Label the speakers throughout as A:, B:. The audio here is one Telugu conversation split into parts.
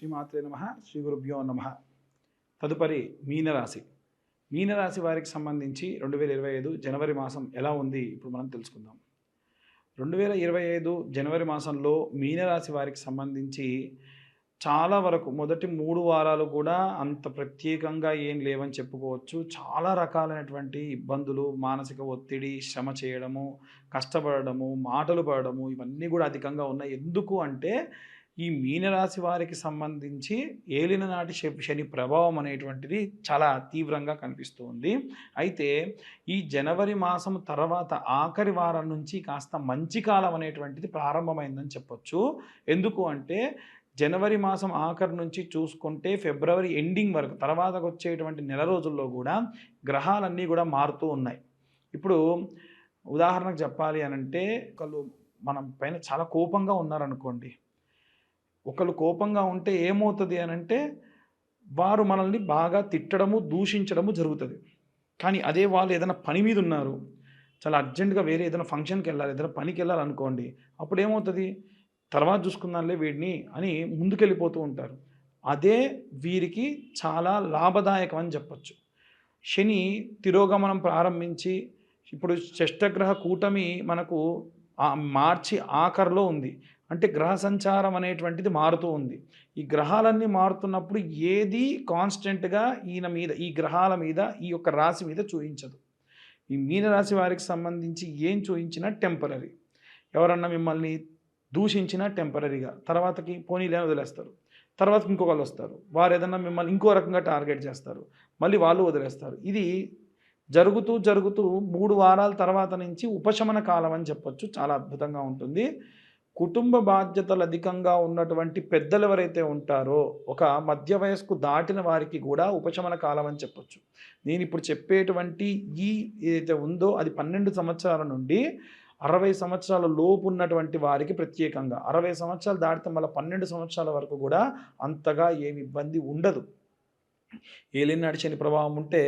A: శ్రీమాత్రే నమ శ్రీ గురుభ్యో నమ. తదుపరి మీనరాశి. మీనరాశి వారికి సంబంధించి రెండు వేల ఇరవై ఐదు జనవరి మాసం ఎలా ఉంది? ఇప్పుడు మనం తెలుసుకుందాం. రెండు వేల ఇరవై ఐదు జనవరి మాసంలో మీనరాశి వారికి సంబంధించి చాలా వరకు మొదటి మూడు వారాలు కూడా అంత ప్రత్యేకంగా ఏం లేవని చెప్పుకోవచ్చు. చాలా రకాలైనటువంటి ఇబ్బందులు మానసిక ఒత్తిడి శ్రమ చేయడము కష్టపడము మాటలు పడడము ఇవన్నీ కూడా అధికంగా ఉన్నాయి. ఎందుకు అంటే ఈ మీనరాశి వారికి సంబంధించి ఏలిన నాటి శని ప్రభావం అనేటువంటిది చాలా తీవ్రంగా కనిపిస్తుంది. అయితే ఈ జనవరి మాసం తర్వాత ఆఖరి వారం నుంచి కాస్త మంచి కాలం అనేటువంటిది ప్రారంభమైందని చెప్పొచ్చు. ఎందుకు అంటే జనవరి మాసం ఆఖరి నుంచి చూసుకుంటే ఫిబ్రవరి ఎండింగ్ వరకు తర్వాత వచ్చేటువంటి నెల రోజుల్లో కూడా గ్రహాలన్నీ కూడా మారుతూ ఉన్నాయి. ఇప్పుడు ఉదాహరణకు చెప్పాలి అని అంటే ఒకళ్ళు మనం పైన చాలా కోపంగా ఉన్నారనుకోండి. ఒకళ్ళు కోపంగా ఉంటే ఏమవుతుంది అని అంటే వారు మనల్ని బాగా తిట్టడము దూషించడము జరుగుతుంది. కానీ అదే వాళ్ళు ఏదైనా పని మీద ఉన్నారు చాలా అర్జెంటుగా వేరే ఏదైనా ఫంక్షన్కి వెళ్ళాలి ఏదైనా పనికి వెళ్ళాలి అనుకోండి అప్పుడు ఏమవుతుంది? తర్వాత చూసుకుందాంలే వీడిని అని ముందుకెళ్ళిపోతూ ఉంటారు. అదే వీరికి చాలా లాభదాయకం అని చెప్పచ్చు. శని తిరోగమనం ప్రారంభించి ఇప్పుడు షష్టగ్రహ కూటమి మనకు మార్చి ఆఖరిలో ఉంది. అంటే గ్రహ సంచారం అనేటువంటిది మారుతూ ఉంది. ఈ గ్రహాలన్నీ మారుతున్నప్పుడు ఏది కాన్స్టెంట్గా ఈయన మీద ఈ గ్రహాల మీద ఈ యొక్క రాశి మీద చూయించదు. ఈ మీనరాశి వారికి సంబంధించి ఏం చూయించినా టెంపరీ ఎవరన్నా మిమ్మల్ని దూషించినా టెంపరీగా తర్వాతకి పోనీలే వదిలేస్తారు. తర్వాత ఇంకొకళ్ళు వస్తారు. వారు ఏదన్నా మిమ్మల్ని ఇంకో రకంగా టార్గెట్ చేస్తారు. మళ్ళీ వాళ్ళు వదిలేస్తారు. ఇది జరుగుతూ జరుగుతూ మూడు వారాల తర్వాత నుంచి ఉపశమన కాలం అని చెప్పొచ్చు. చాలా అద్భుతంగా ఉంటుంది. కుటుంబ బాధ్యతలు అధికంగా ఉన్నటువంటి పెద్దలు ఎవరైతే ఉంటారో ఒక మధ్య వయస్కు దాటిన వారికి కూడా ఉపశమన కాలం అని చెప్పొచ్చు. నేను ఇప్పుడు చెప్పేటువంటి ఈ ఏదైతే ఉందో అది పన్నెండు సంవత్సరాల నుండి అరవై సంవత్సరాల లోపు ఉన్నటువంటి వారికి ప్రత్యేకంగా. అరవై సంవత్సరాలు దాటితే మళ్ళీ పన్నెండు సంవత్సరాల వరకు కూడా అంతగా ఏమి ఇబ్బంది ఉండదు. ఏలినాడు శని ప్రభావం ఉంటే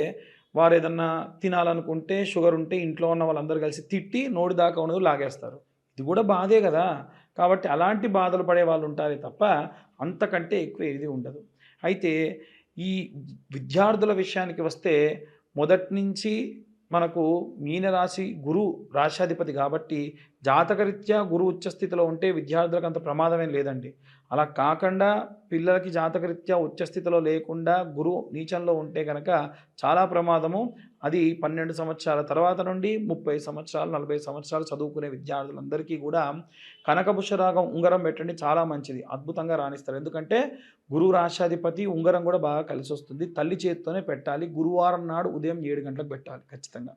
A: వారు ఏదన్నా తినాలనుకుంటే షుగర్ ఉంటే ఇంట్లో ఉన్న వాళ్ళందరూ కలిసి తిట్టి నోటి దాకా ఉన్నది లాగేస్తారు. ఇది కూడా బాధే కదా. కాబట్టి అలాంటి బాధలు పడే వాళ్ళు ఉంటారే తప్ప అంతకంటే ఎక్కువ ఏది ఉండదు. అయితే ఈ విద్యార్థుల విషయానికి వస్తే మొదటి నుంచి మనకు మీనరాశి గురు రాశాధిపతి కాబట్టి జాతకరీత్యా గురు ఉచ్చస్థితిలో ఉంటే విద్యార్థులకు అంత ప్రమాదమేం లేదండి. అలా కాకుండా పిల్లలకి జాతకరీత్యా ఉచ్చస్థితిలో లేకుండా గురువు నీచంలో ఉంటే కనుక చాలా ప్రమాదము. అది పన్నెండు సంవత్సరాల తర్వాత నుండి ముప్పై సంవత్సరాలు నలభై సంవత్సరాలు చదువుకునే విద్యార్థులందరికీ కూడా కనకపుష్యరాగం ఉంగరం పెట్టండి చాలా మంచిది. అద్భుతంగా రాణిస్తారు. ఎందుకంటే గురువు రాశాధిపతి ఉంగరం కూడా బాగా కలిసి వస్తుంది తల్లి చేతితోనే పెట్టాలి. గురువారం నాడు ఉదయం ఏడు గంటలకు పెట్టాలి ఖచ్చితంగా.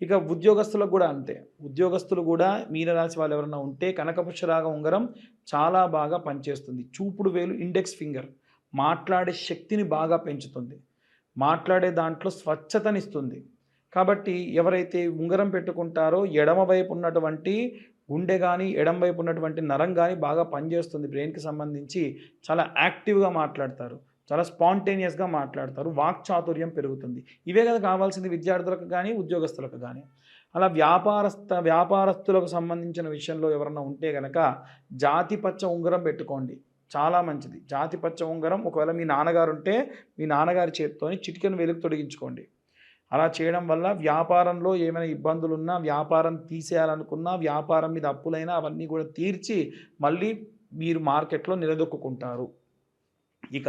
A: ఇక ఉద్యోగస్తులకు కూడా అంతే. ఉద్యోగస్తులు కూడా మీనరాశి వాళ్ళు ఎవరైనా ఉంటే కనకపుష్పరాగ ఉంగరం చాలా బాగా పనిచేస్తుంది. చూపుడు వేలు ఇండెక్స్ ఫింగర్ మాట్లాడే శక్తిని బాగా పెంచుతుంది. మాట్లాడే దాంట్లో స్వచ్ఛతనిస్తుంది. కాబట్టి ఎవరైతే ఉంగరం పెట్టుకుంటారో ఎడమ వైపు ఉన్నటువంటి గుండె కానీ ఎడం వైపు ఉన్నటువంటి నరం కానీ బాగా పనిచేస్తుంది. బ్రెయిన్కి సంబంధించి చాలా యాక్టివ్గా మాట్లాడతారు. చాలా స్పాంటేనియస్గా మాట్లాడతారు. వాక్చాతుర్యం పెరుగుతుంది. ఇవే కదా కావాల్సింది విద్యార్థులకు కానీ ఉద్యోగస్తులకు కానీ అలా వ్యాపారస్థ వ్యాపారస్తులకు సంబంధించిన విషయంలో ఎవరన్నా ఉంటే కనుక జాతిపచ్చ ఉంగరం పెట్టుకోండి. చాలా మంచిది. జాతిపచ్చ ఉంగరం ఒకవేళ మీ నాన్నగారు ఉంటే మీ నాన్నగారి చేతితోని చిటికెను వెలుగు తొడిగించుకోండి. అలా చేయడం వల్ల వ్యాపారంలో ఏమైనా ఇబ్బందులు ఉన్నా వ్యాపారం తీసేయాలనుకున్నా వ్యాపారం మీద అప్పులైనా అవన్నీ కూడా తీర్చి మళ్ళీ మీరు మార్కెట్లో నిలదొక్కుంటారు ఇక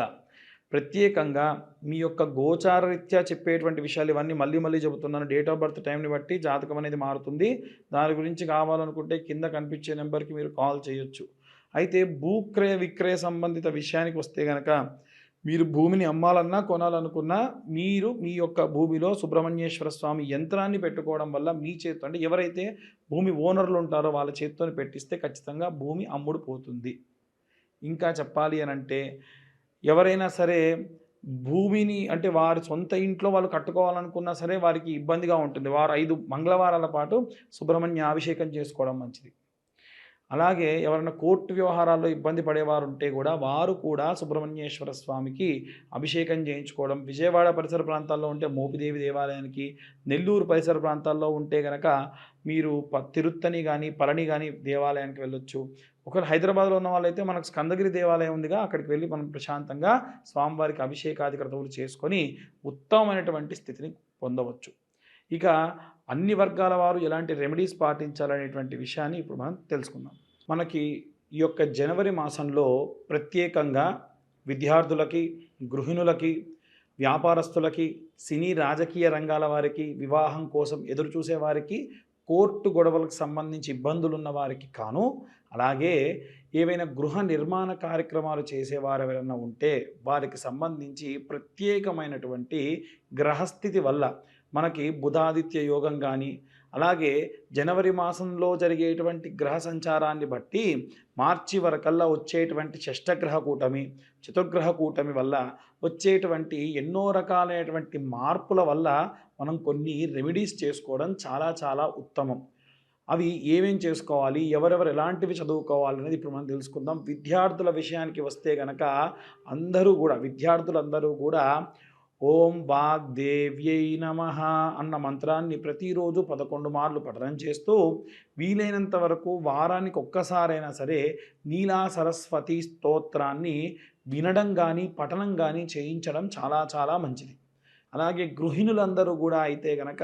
A: ప్రత్యేకంగా మీ యొక్క గోచార రీత్యా చెప్పేటువంటి విషయాలు ఇవన్నీ మళ్ళీ మళ్ళీ చెబుతున్నాను. డేట్ ఆఫ్ బర్త్ టైంని బట్టి జాతకం అనేది మారుతుంది. దాని గురించి కావాలనుకుంటే కింద కనిపించే నెంబర్కి మీరు కాల్ చేయొచ్చు. అయితే భూక్రయ విక్రయ సంబంధిత విషయానికి వస్తే కనుక మీరు భూమిని అమ్మాలన్నా కొనాలనుకున్నా మీరు మీ యొక్క భూమిలో సుబ్రహ్మణ్యేశ్వర స్వామి యంత్రాన్ని పెట్టుకోవడం వల్ల మీ చేతితో అంటే ఎవరైతే భూమి ఓనర్లు ఉంటారో వాళ్ళ చేతితో పెట్టిస్తే ఖచ్చితంగా భూమి అమ్ముడు పోతుంది. ఇంకా చెప్పాలి అని అంటే ఎవరైనా సరే భూమిని అంటే వారి సొంత ఇంట్లో వాళ్ళు కట్టుకోవాలనుకున్నా సరే వారికి ఇబ్బందిగా ఉంటుంది. వారు ఐదు మంగళవారాల పాటు సుబ్రహ్మణ్య అభిషేకం చేసుకోవడం మంచిది. అలాగే ఎవరైనా కోర్టు వ్యవహారాల్లో ఇబ్బంది పడేవారు ఉంటే కూడా వారు కూడా సుబ్రహ్మణ్యేశ్వర స్వామికి అభిషేకం చేయించుకోవడం విజయవాడ పరిసర ప్రాంతాల్లో ఉంటే మోపిదేవి దేవాలయానికి నెల్లూరు పరిసర ప్రాంతాల్లో ఉంటే కనుక మీరు ప తిరుత్తని కానీ పళని కానీ దేవాలయానికి వెళ్ళొచ్చు. ఒకవేళ హైదరాబాద్లో ఉన్న వాళ్ళైతే మనకు స్కందగిరి దేవాలయం ఉందిగా అక్కడికి వెళ్ళి మనం ప్రశాంతంగా స్వామివారికి అభిషేకాది క్రతువులు చేసుకొని ఉత్తమమైనటువంటి స్థితిని పొందవచ్చు. ఇక అన్ని వర్గాల వారు ఎలాంటి రెమెడీస్ పాటించాలనేటువంటి విషయాన్ని ఇప్పుడు మనం తెలుసుకుందాం. మనకి ఈ యొక్క జనవరి మాసంలో ప్రత్యేకంగా విద్యార్థులకి గృహిణులకి వ్యాపారస్తులకి సినీ రాజకీయ రంగాల వారికి వివాహం కోసం ఎదురు చూసే వారికి కోర్టు గొడవలకు సంబంధించి ఇబ్బందులు ఉన్న వారికి కాను అలాగే ఏవైనా గృహ నిర్మాణ కార్యక్రమాలు చేసేవారు ఎవరైనా ఉంటే వారికి సంబంధించి ప్రత్యేకమైనటువంటి గ్రహస్థితి వల్ల మనకి బుధాదిత్య యోగం కానీ అలాగే జనవరి మాసంలో జరిగేటువంటి గ్రహ సంచారాన్ని బట్టి మార్చి వరకల్లా వచ్చేటువంటి షష్టగ్రహ కూటమి చతుర్గ్రహ కూటమి వల్ల వచ్చేటువంటి ఎన్నో రకాలైనటువంటి మార్పుల వల్ల మనం కొన్ని రెమెడీస్ చేసుకోవడం చాలా చాలా ఉత్తమం. అవి ఏమేం చేసుకోవాలి ఎవరెవరు ఎలాంటివి చదువుకోవాలి అనేది ఇప్పుడు మనం తెలుసుకుందాం. విద్యార్థుల విషయానికి వస్తే కనుక అందరూ కూడా విద్యార్థులందరూ కూడా ఓం వాగ్దేవ్యై నమ అన్న మంత్రాన్ని ప్రతిరోజు పదకొండు మార్లు పఠనం చేస్తూ వీలైనంత వరకు వారానికి ఒక్కసారైనా సరే నీలా సరస్వతి స్తోత్రాన్ని వినడం కానీ పఠనం కానీ చేయించడం చాలా చాలా మంచిది. అలాగే గృహిణులందరూ కూడా అయితే కనుక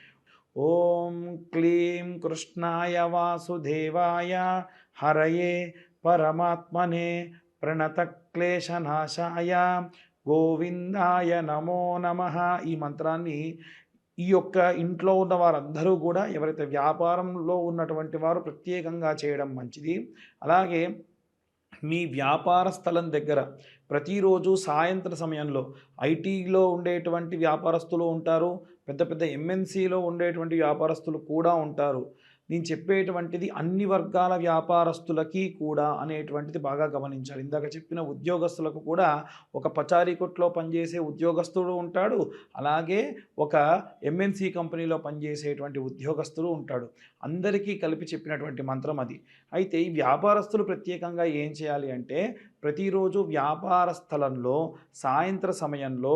A: ఓం క్లీం కృష్ణాయ వాసుదేవాయ హరయే పరమాత్మనే ప్రణతక్లేశనాశాయ. గోవిందాయ నమో నమ. ఈ మంత్రాన్ని ఈ యొక్క ఇంట్లో ఉన్న వారందరూ కూడా ఎవరైతే వ్యాపారంలో ఉన్నటువంటి వారు ప్రత్యేకంగా చేయడం మంచిది. అలాగే మీ వ్యాపార స్థలం దగ్గర ప్రతిరోజు సాయంత్ర సమయంలో ఐటీలో ఉండేటువంటి వ్యాపారస్తులు ఉంటారు పెద్ద పెద్ద ఎంఎన్సీలో ఉండేటువంటి వ్యాపారస్తులు కూడా ఉంటారు. నేను చెప్పేటువంటిది అన్ని వర్గాల వ్యాపారస్తులకి కూడా అనేటువంటిది బాగా గమనించాలి. ఇందాక చెప్పిన ఉద్యోగస్తులకు కూడా ఒక పచారీ కొట్లో పనిచేసే ఉద్యోగస్తుడు ఉంటాడు. అలాగే ఒక ఎంఎన్సి కంపెనీలో పనిచేసేటువంటి ఉద్యోగస్తుడు ఉంటాడు. అందరికీ కలిపి చెప్పినటువంటి మంత్రం అది. అయితే ఈ వ్యాపారస్తులు ప్రత్యేకంగా ఏం చేయాలి అంటే ప్రతిరోజు వ్యాపార స్థలంలో సాయంత్ర సమయంలో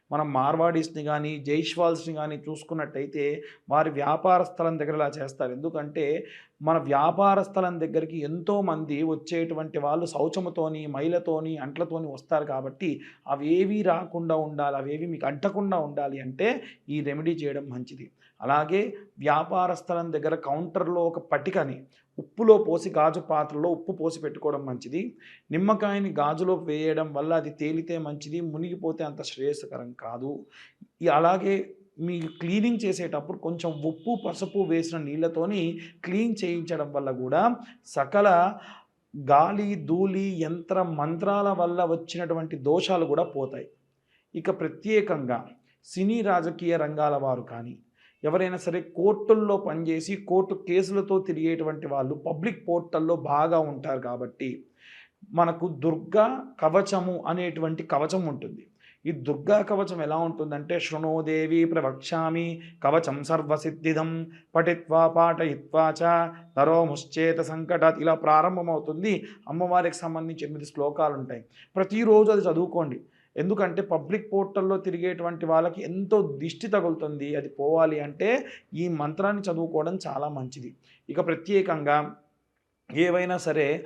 A: మనం మార్వాడీస్ని కానీ జైష్వాల్స్ని కానీ చూసుకున్నట్టయితే వారి వ్యాపార స్థలం దగ్గర ఇలా చేస్తారు. ఎందుకంటే మన వ్యాపార స్థలం దగ్గరికి ఎంతోమంది వచ్చేటువంటి వాళ్ళు శౌచముతోని మైలతోని అంట్లతోని వస్తారు కాబట్టి అవేవి రాకుండా ఉండాలి అవేవి మీకు అంటకుండా ఉండాలి అంటే ఈ రెమెడీ చేయడం మంచిది. అలాగే వ్యాపార స్థలం దగ్గర కౌంటర్లో ఒక పటికని ఉప్పులో పోసి గాజు పాత్రలో ఉప్పు పోసి పెట్టుకోవడం మంచిది. నిమ్మకాయని గాజులో వేయడం వల్ల అది తేలితే మంచిది మునిగిపోతే అంత శ్రేయస్కరం కాదు. అలాగే మీ క్లీనింగ్ చేసేటప్పుడు కొంచెం ఉప్పు పసుపు వేసిన నీళ్ళతోని క్లీన్ చేయించడం వల్ల కూడా సకల గాలి ధూళి యంత్ర మంత్రాల వల్ల వచ్చినటువంటి దోషాలు కూడా పోతాయి. ఇక ప్రత్యేకంగా సినీ రాజకీయ రంగాల వారు కానీ ఎవరైనా సరే కోర్టుల్లో పనిచేసి కోర్టు కేసులతో తిరిగేటువంటి వాళ్ళు పబ్లిక్ పోర్టల్లో బాగా ఉంటారు కాబట్టి మనకు దుర్గా కవచము అనేటువంటి కవచం ఉంటుంది. ఈ దుర్గా కవచం ఎలా ఉంటుందంటే శృణోదేవి ప్రవక్ష్యామి కవచం సర్వసిద్ధిదం పఠిత్వా పాఠయిత్వా చ నరో ముశ్చేత సంకటాత్ ఇలా ప్రారంభమవుతుంది. అమ్మవారికి సంబంధించి ఎనిమిది శ్లోకాలు ఉంటాయి ప్రతిరోజు అది చదువుకోండి. ఎందుకంటే పబ్లిక్ పోర్టల్లో తిరిగేటువంటి వాళ్ళకి ఎంతో దిష్టి తగులుతుంది. అది పోవాలి అంటే ఈ మంత్రాన్ని చదువుకోవడం చాలా మంచిది. ఇక ప్రత్యేకంగా ఏవైనా సరే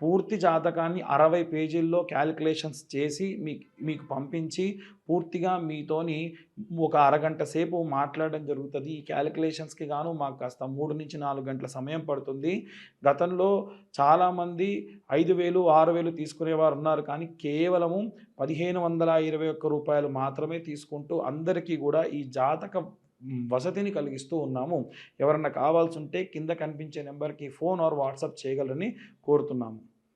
A: పూర్తి జాతకాన్ని అరవై పేజీల్లో క్యాలిక్యులేషన్స్ చేసి మీకు మీకు పంపించి పూర్తిగా మీతోని ఒక అరగంట సేపు మాట్లాడడం జరుగుతుంది. ఈ క్యాలిక్యులేషన్స్కి గాను మాకు కాస్త మూడు నుంచి నాలుగు గంటల సమయం పడుతుంది. గతంలో చాలామంది ఐదు వేలు ఆరు వేలు తీసుకునేవారు ఉన్నారు. కానీ కేవలము పదిహేను వందల ఇరవై ఒక్క రూపాయలు మాత్రమే తీసుకుంటూ అందరికీ కూడా ఈ జాతక వసతిని కలిగిస్తూ ఉన్నాము. ఎవరన్నా కావాల్సి ఉంటే కింద కనిపించే నెంబర్కి ఫోన్ ఆర్ వాట్సాప్ చేయగలరని కోరుతున్నాము.